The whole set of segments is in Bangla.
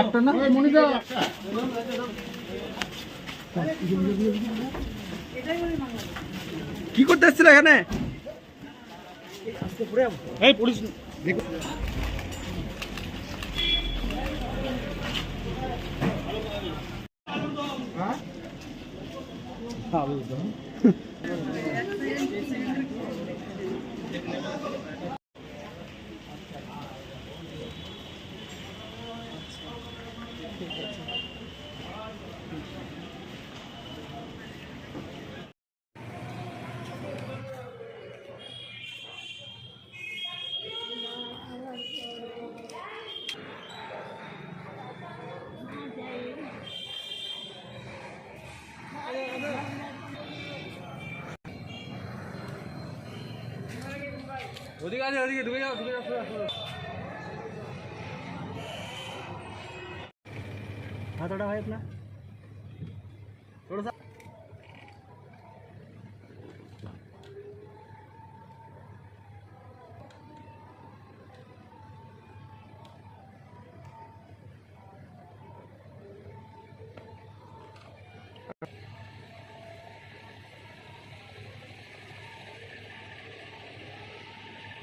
একটা না কি করতে এসছিল এখানে? এই পুলিশ అవి हाथ भाई अपना।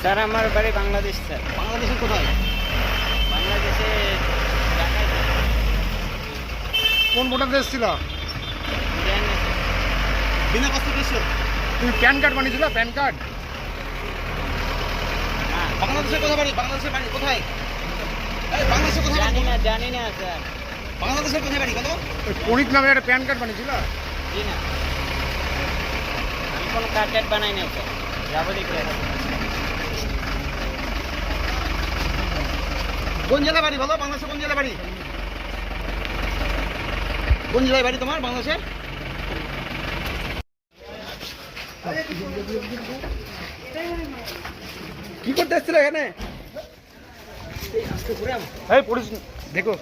স্যার আমার বাড়ি বাংলাদেশ স্যার। বাংলাদেশের কোথায়? বাংলাদেশে কোন ভোটার এসেছিল বিনা কষ্ট কিসের তুমি প্যান কার্ড বানিয়েছিল প্যান কার্ড? না। বাংলাদেশের কোথায় বাড়ি? বাংলাদেশের বাড়ি কোথায়? এই বাংলাদেশের কোথায় জানি বাড়ি না জানি না স্যার। বাংলাদেশের কোথায় বাড়ি? কত? পণিক নামে একটা প্যান কার্ড বানিয়েছিল? জি না। আমি কোনো কার্ড টার্ড বানাই নাই স্যার। যাব দেখে। কোন জেলা বাড়ি বলো? বাংলাদেশে কোন জেলা বাড়ি? কোন জেলায় বাড়ি তোমার বাংলাদেশে? কি করতে এসেছিল এখানে? এই পুলিশ দেখো।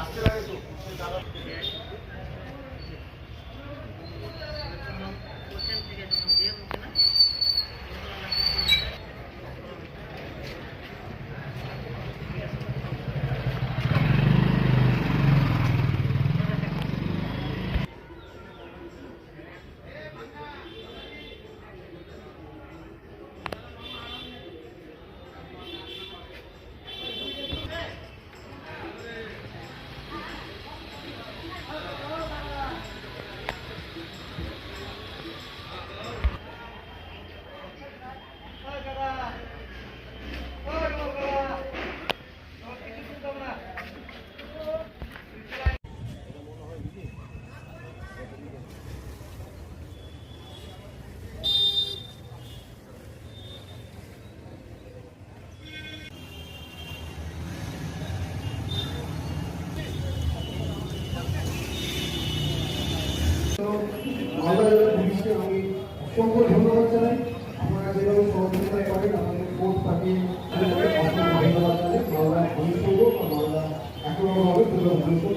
আসতে লাগে তো? মালদা জেলা পুলিশকে আমি অসংখ্য ধন্যবাদ। জানাই আপনারা যেভাবে সহযোগিতা করেন আমাদের কোর্ট পাঠিয়ে অসংখ্য ধন্যবাদ জানাই মালদা ভবিষ্যৎ বা মালদা একরকমভাবে পুরো ভবিষ্যৎ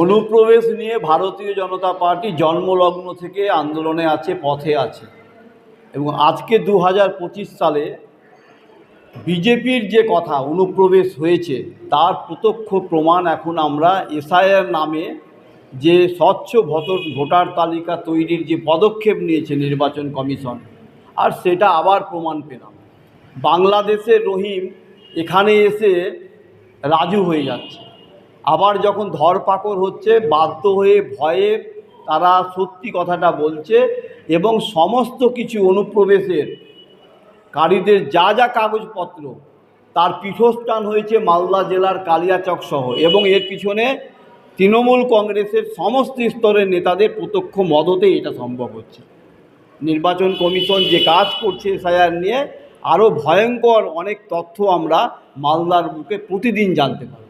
অনুপ্রবেশ নিয়ে ভারতীয় জনতা পার্টি জন্মলগ্ন থেকে আন্দোলনে আছে, পথে আছে। এবং আজকে দু হাজার পঁচিশ সালে বিজেপির যে কথা, অনুপ্রবেশ হয়েছে, তার প্রত্যক্ষ প্রমাণ এখন আমরা এসআইআর নামে যে স্বচ্ছ ভোটার ভোটার তালিকা তৈরির যে পদক্ষেপ নিয়েছে নির্বাচন কমিশন, আর সেটা আবার প্রমাণ পেলাম। বাংলাদেশের রহিম এখানে এসে রাজু হয়ে যাচ্ছে। আবার যখন ধরপাকড় হচ্ছে, বাধ্য হয়ে ভয়ে তারা সত্যি কথাটা বলছে এবং সমস্ত কিছু অনুপ্রবেশের কারীদের যা যা কাগজপত্র, তার পীঠস্থান হয়েছে মালদা জেলার কালিয়াচক সহ এবং এর পিছনে তৃণমূল কংগ্রেসের সমস্ত স্তরের নেতাদের প্রত্যক্ষ মদতে এটা সম্ভব হচ্ছে। নির্বাচন কমিশন যে কাজ করছে এসআইআর নিয়ে আরও ভয়ঙ্কর অনেক তথ্য আমরা মালদার বুকে প্রতিদিন জানতে পারি